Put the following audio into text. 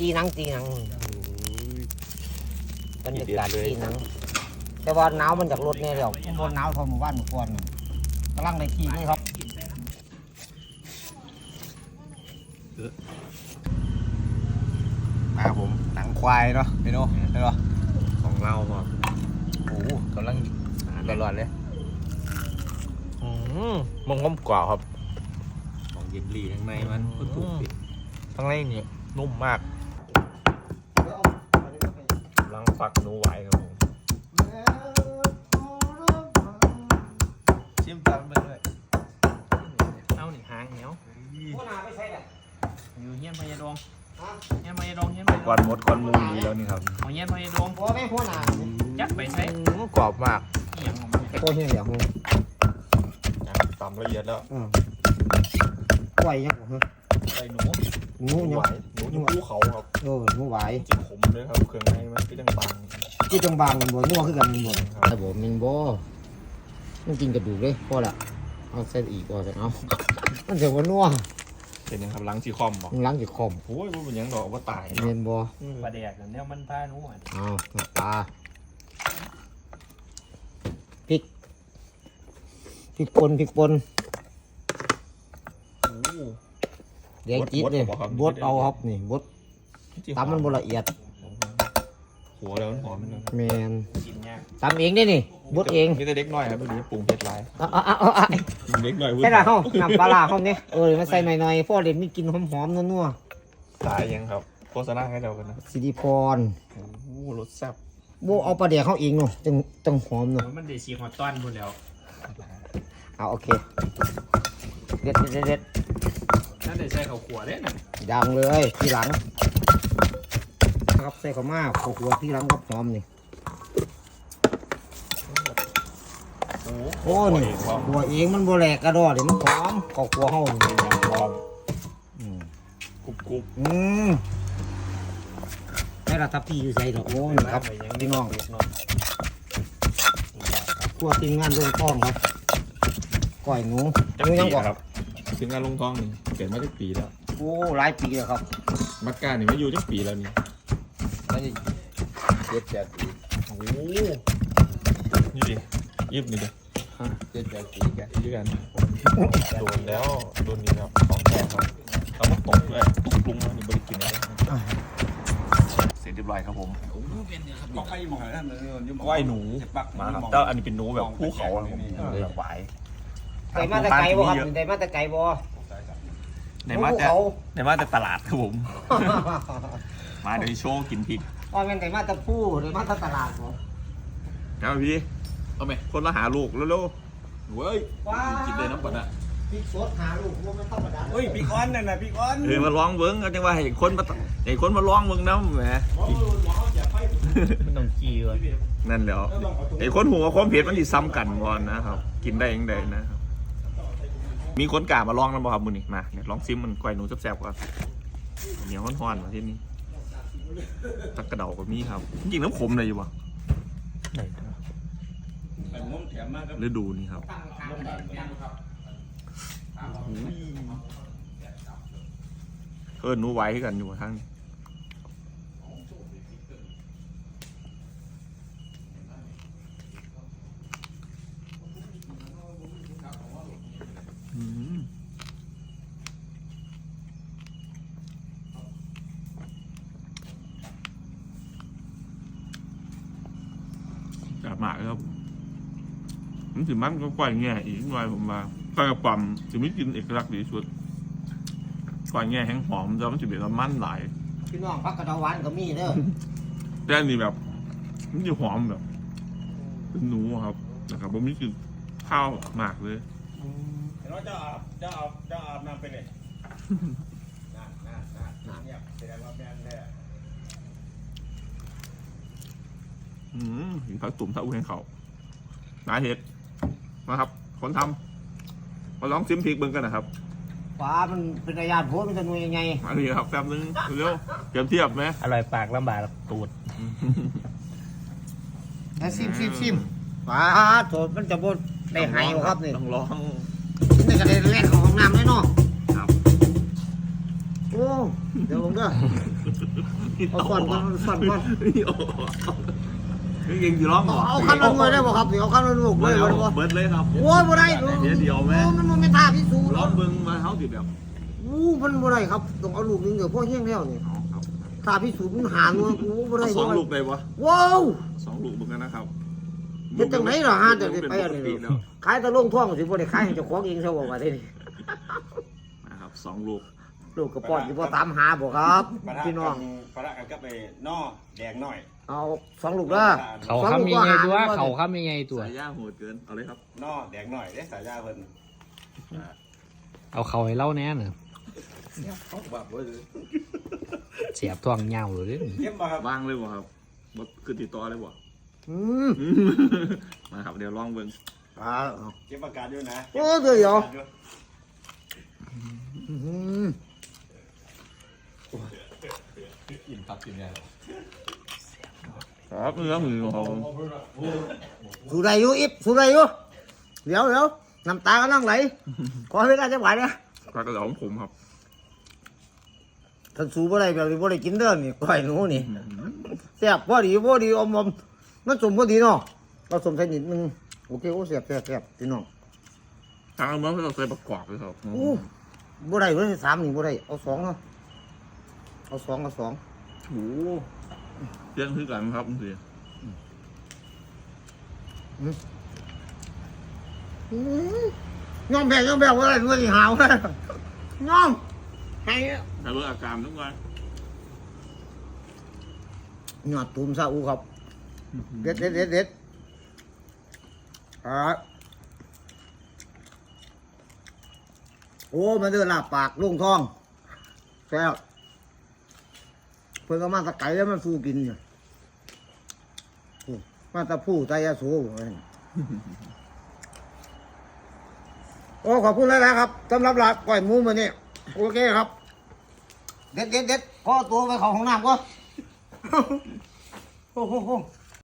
จีหนังจีหนังบรรยากาศจีหนัง แต่ว่าหนาวมันจากรถเนี่ยเดียวบนหนาวเทอหมู่บ้านหมู่กวนน่ะกำลังในขี่นี่ครับมาครับผมหนังควายเนาะพี่โน่ใช่ปะของเราครับโอ้โหกำลังร้อนๆเลยอืมมันงมกว่าครับของเย็นรีข้างในมันก็ถูกปิดข้างในนี่นุ่มมาก กำลังฟักหนูไหวครับผมชิมตามไปเลยเอาหนึ่งหางเหนียวหัวหน้าไม่ใช่แหละอยู่เฮียนพญาดงฮะเฮียนพญาดงเฮียนพญาดก่อนงหมดก่อนมูดีแล้วนี่ครับเอาเฮียนพญาดงหัวแม่หัวหน้าจักไปใช้อืมกรอบมากเหียงของมันโคตรเหี้ยอย่างมึงตำละเอียดแล้วอืมไหวยังเหรอ ใส่หนูหนูหนูยังไหวหนูอยู่ภูเขาครับเออหนูไหวจิขมเลยครับเครื่องในมันก็ยังบางที่จังบางมันบนนัวคือกันมันบนครับแต่ผมมันบ่มันกินกระดูกเลยพอละเอาเส้นอีกก่อนจะเอา มันเสียว่านัวเป็นยังครับล้างจีคอมบอกมันล้างจากคอมโอ้ยว่าเป็นหยังดอกว่าตายเมียนบ่ปลาแดกเนี่ยมันพาหนูอะเอาน้ำปลาพริกพริกป่นพริกป่น โอ้ เดี๋ยวจิตเลยบดเอาครับนี่บดที่ตำมันบละเอียด หัวแล้วมันหอมมันแมนกินยากตำเองได้นี่บดเองมีแต่เด็กน้อยครับไม่รู้ปรุงเผ็ดหลายเอาเอาเอาเอาเอาเด็กน้อยใส่ละห้องน้ำปลาร้าห้องนี้เออมาใส่หน่อยๆพ่อเด็ดมีกลินหอมๆนัวตายยังครับโฆษณาให้เรากันนะๆสิริพรโอ้โหรสแซ่บโบเอาปลาเดี๋ยวเขาเองเนาะจังจังหอมเนาะมันเดชีฮอตต้อนหมดแล้วเอาโอเคเด็ดเด็ดเด็ด นั่นเดใช้ข้าวขัวเด้น่ะดังเลยทีหลังนะครับใส่ข้าวมาข้าวหัวที่หลังกับหอมนี่โอ้โอ้นี่เองว่าหัวเองมันโบแหลกกระดอเดี๋ยวมันหอมข้าวหัวเฮานี่หอมอืมกรุบกรุบอืมให้เราทับพี่อยู่ใส่เนาะโอ้นี่ครับพี่น้องพวกทีมงานโดนต้องครับก้อยหนูจัหนูยังปีก่อนครับ ถึงงานลงทองนี่เกิดมาจักปีแล้วโอ้หลายปีแล้วครับมักกานี่มาอยู่จักปีแล้วนี่น่าจะเจ็ดแปดปีโอ้นี่ดิยิบนี่ดิเจ็ดแปดปีกันยืกันโดนแล้วโดนนี่ครับของแท้ครับเราก็ตกด้วยตกปรุงแล้วนี่บริกินอะไรเสร็จเรียบร้อยครับผมบอกไอ้หมอนั่นเลยยุ่งก้อยหนูมาครับแต่อันนี้เป็นหนูแบบภูเขาครับผมแบบหวายไก่มาแต่ไก่บ่ครับไก่มาแต่ไก่บ่ ในมาแต่เขาในมาแต่ตลาดครับผม มาเดี๋ยวโชว์กินพริกว่าเป็นไก่มาแต่ผู้ไก่มาแต่ตลาดบ่เอาพี่เอาไหมคนละหาลูกเร็วๆเว้ยว้ากินเลยน้ำก่อนอะพริกสดหาลูกว่ามันธรรมดาเฮ้ยพี่ก้อนนั่นน่ะพี่ก้อนเออมาร้องเบิ้งก็จังว่าให้คนมาให้คนมาร้องเบิ้งน้ำแหมมันต้องจีเลยนั่นแหล้วไอ้คนหัวความเผ็ดมันที่ซ้ำกันก่อนนะครับ กินได้ยังไงนะครับ มีคนกล้ามาลองนะบ่ครับมือนี่มาเนี่ยลองซิมมันก้อยหนูแซ่บๆก่อนเหนียวฮ้อนๆมาที่นี่ตักกระเดาก็มีครับจริงๆน้ำขมเลยอยู่วะงมแถมมากครับฤดูนี่ครับเอิ้นหนูไว้ให้กันอยู่ทางนี้อืม จัดมากเลยครับมันสิมันก็กว่าแง่อีกหน่อยผมว่าก้อยกระป๋อมจะไม่กินเอกลักษณ์ดีที่สุดก้อยแง่แห้งหอมแล้วมันจะเป็นมันหลาย พี่น้องพักกระเดาหวานก็มีเด้อแต่อันนี้แบบ มันจะหอมแบบ เป็นหนูอะครับนะครับผมไม่กินข้าวมากเลยเห็นว่าจะอาบจะอาบจะอาบน้ำไปเลยน่าน่าน่าเนี่ยแสดงว่าแม่นแท้ อืมหินผักตุ่มเท่าแห้งเขานาเห็ดนะครับ คนทำมาลองซิมพริกเบิ้งกันนะครับฟ้ามันเป็นระยะโพดมันจะหน่วยยังไงมาดีครับแป๊บนึงเร็วเตรียมเทียบไหมอร่อยปากลำบากตูดแล้วซิมซิมซิมฟ้าโถมันจะบ่ได้หายบ่ครับนี่ต้องลองนี่ก็ได้แล่นของห้องน้ำเลยเนาะครับโอ้เดี๋ยวผมเด้อเอาฟันก่อนฟันก่อน นี่โอ้ โหนี่เก่งสิร้องเหรอเอาขั้นละหน่วยได้บ่ครับเดี๋ยวเอาขั้นละหน่วยไม่เลยเอาบ่เบิร์ดเลยครับ โอ้ยบ่ได้เดี๋ยวเดี๋ยวแม่โอ้มันมันไม่ท่าพิสูจน์ร้องเบิ้งมาเขาสิแบบอู้มันบ่ได้ครับต้องเอาลูกนึงเดี๋ยวพ่อเฮี้ยงแล้วนี่เอาครับท่าพิสูจน์มันหาหน่วยกูบ่ได้เอาสองบ่ได้ลูกได้ปะว้าวสองลูกเหมือนกันนะครับเฮ็ดจังไหนล่ะฮะจะได้ไปอันนี้เป็ปกติแล้วขายแตะลงท่องสิบ่ได้ขายให้เจ้าของเองซะบ่ว่าได้นี่นะครับสองลูกลูกกระป๋อนสิบ่ตามหาบ่ครับปะทะพี่น้องกันปะทะกันก็ไปนอแดงหน่อย เอาสองลูกเด้อเขาคำยังไงตัวเขาคำยังไงตัว สายย่าโหดเกิน เอาเลยครับนอแดงหน่อยเด้สายยาเพิ่นเอาเขาให้เล่าแน่น่ะแบบว่าเสียบท้องเงาเลยเด้เก็บมาครับว่างเลยบ่ครับบ่คือติดต่อเลยบ่อืมมาครับเดี๋ยวลองเบิ้งอ่าเก็บอาการอยู่นะโอ้เดี๋ยวเดี๋ยวเก็บอาการออืมครับเนื้อหมูของสู้ได้ อยู่อิบสู้ได้อยู่เดี๋ยวเดี๋ยวน้ำตากำลังไหลขอให้ได้จังหวะเนี่ยปลากระเดาของผมครับท่านสู้บ่ได้แบบนี้บ่ได้กินเด้อนี่ก้อยหนูนี่แซ่บพอดีพอดี อมอมมันสมพอดีเนาะเราสมใส่นิดนึงโอเคโอ้แซ่บแซ่บแซ่บพี่น้องทางเมืองเราใส่ประกอบเลยครับโอ้บ่ได้เลยสามนี่บ่ได้เอาสองเนาะเอาสองเอาสองโอ้โหเลี้ยงคือกันครับสิอืมน้องแบกน้องแบกว่าอะไรด้วยหาวเลยน้องให้แต่เรื่องอาการทุกวันหยอดตุ่มซาอูครับ เด็ดเด็ดเด็ดเด็ดอ่าโอ้มันเดินลาบปากลุงทองแซ่บเพิ่งก็มาตะไก่แล้วมันฟูกินอยู่ยมาตะผู้ใจยาสูโอ้ขอบคุณแล้วนะครับสำหรับลาบก้อยหมูมานี่โอเคครับ เด็ดเด็ดเด็ดพ่อตัวไปของห้องน้ำก็โอ้โห